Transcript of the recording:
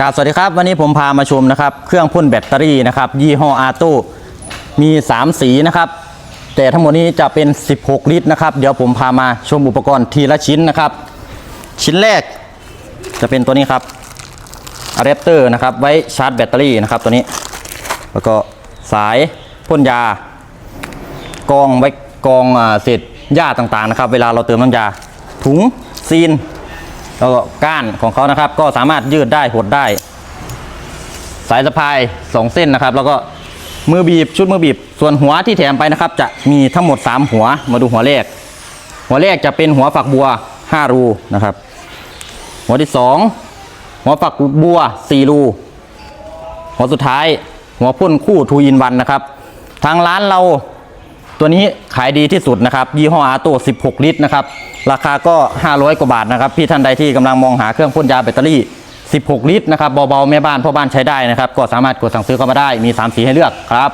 กราบสวัสดีครับ วันนี้ผมพามาชมนะครับ เครื่องพ่นแบตเตอรี่นะครับ ยี่ห้ออาโต้มี 3 สีนะครับ แต่ทั้งหมดนี้จะเป็น 16 ลิตรนะครับ เดี๋ยวผมพามาชมอุปกรณ์ทีละชิ้นนะครับ ชิ้นแรกจะเป็นตัวนี้ครับอะแดปเตอร์นะครับ ไว้ชาร์จแบตเตอรี่นะครับตัวนี้ แล้วก็สายพ่นยากองไว้กองเศษหญ้าต่างๆนะครับ เวลาเราเติมน้ำยา ถุงซีน แล้วก็ก้านของเขานะครับ ก็สามารถยืดได้หดได้ สายสะพาย 2 เส้นนะครับ แล้วก็มือบีบชุดมือบีบ ส่วนหัวที่แถมไปนะครับ จะมีทั้งหมด 3 หัวมาดูหัวแรก หัวแรกจะเป็นหัวฝักบัว 5 รูนะครับ หัวที่ 2 หัวฝักบัว 4 รู หัวสุดท้าย หัวพ่นคู่ทูอินวันนะครับ ทางร้านเรา ตัวนี้ขายดีที่สุดนะครับ ยี่ห้ออาโต้16 ลิตรนะครับ ราคาก็ 500 กว่าบาทนะครับ พี่ท่านใดที่กำลังมองหาเครื่องพ่นยาแบตเตอรี่ 16 ลิตรนะครับเบาๆแม่บ้านพ่อบ้านใช้ได้นะครับ ก็สามารถกดสั่งซื้อเข้ามาได้มี 3 สีให้เลือกครับ